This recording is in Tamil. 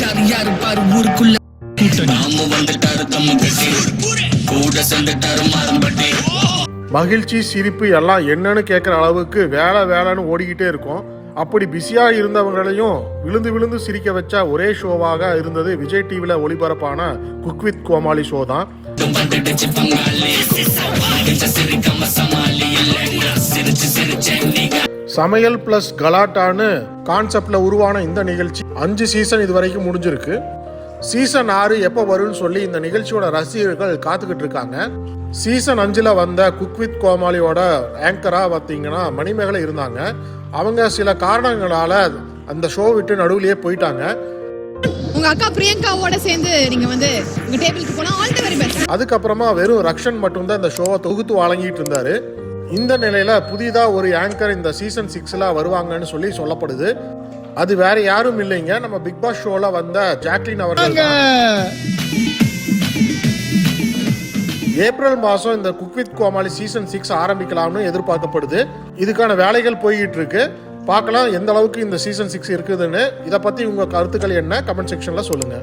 யாரு யாரு பாரு ஊருக்குள்ள. நாம வந்துட்டாரு தம்மு கட்டி கூட சேர்ந்துட்டாரு மாறம்பட்டி மகிழ்ச்சி சிரிப்பு எல்லாம் என்னன்னு கேட்குற அளவுக்கு வேலை வேலைன்னு ஓடிக்கிட்டே இருக்கும். அப்படி பிஸியாக இருந்தவங்களையும் விழுந்து விழுந்து சிரிக்க வச்ச ஒரே ஷோவாக இருந்தது விஜய் டிவியில் ஒளிபரப்பான குக் வித் கோமாளி ஷோ தான். சமையல் பிளஸ் கலாட்டான்னு கான்செப்ட்ல உருவான இந்த நிகழ்ச்சி. அஞ்சு சீசன் இது வரைக்கும் முடிஞ்சிருக்கு. சீசன் ஆறு எப்போ வரும்னு சொல்லி இந்த நிகழ்ச்சியோட ரசிகர்கள் காத்துக்கிட்டு இருக்காங்க. சீசன் அஞ்சுல வந்த குக் வித் கோமாளியோட ஆங்கரா பார்த்தீங்கன்னா மணிமேகலை இருந்தாங்க. அவங்க சில காரணங்களால அந்த ஷோ விட்டு நடுவுலயே போயிட்டாங்க. உங்க அக்கா பிரியங்காவோட சேர்ந்து நீங்க வந்து உங்க டேபிளுக்கு போனா ஆல் தி வெரி பெஸ்ட் அதுக்கப்புறமா வெறும் ரக்ஷன் மட்டும்தான் இந்த ஷோவை தொகுத்து வழங்கிட்டு இருந்தாரு. இந்த நிலையில புதிதா ஒரு ஆங்கர் இந்த சீசன் சிக்ஸ்ல வருவாங்கன்னு சொல்லி சொல்லப்படுது. அது வேற யாரும் இல்லைங்க. நம்ம பிக் பாஸ் ஷோல வந்த ஜாக்லின் அவர்கள் ஏப்ரல் மாதம் இந்த cook with Comali season six ஆரம்பிக்கலாம்னு எதிர்பார்க்கப்படுது. இதுக்கான வேலைகள் போய்கிட்டு இருக்கு. பார்க்கலாம் எந்த அளவுக்கு இந்த சீசன் சிக்ஸ் இருக்குதுன்னு. இதை பத்தி உங்க கருத்துக்கள் என்ன? கமெண்ட் செக்ஷன்ல சொல்லுங்க.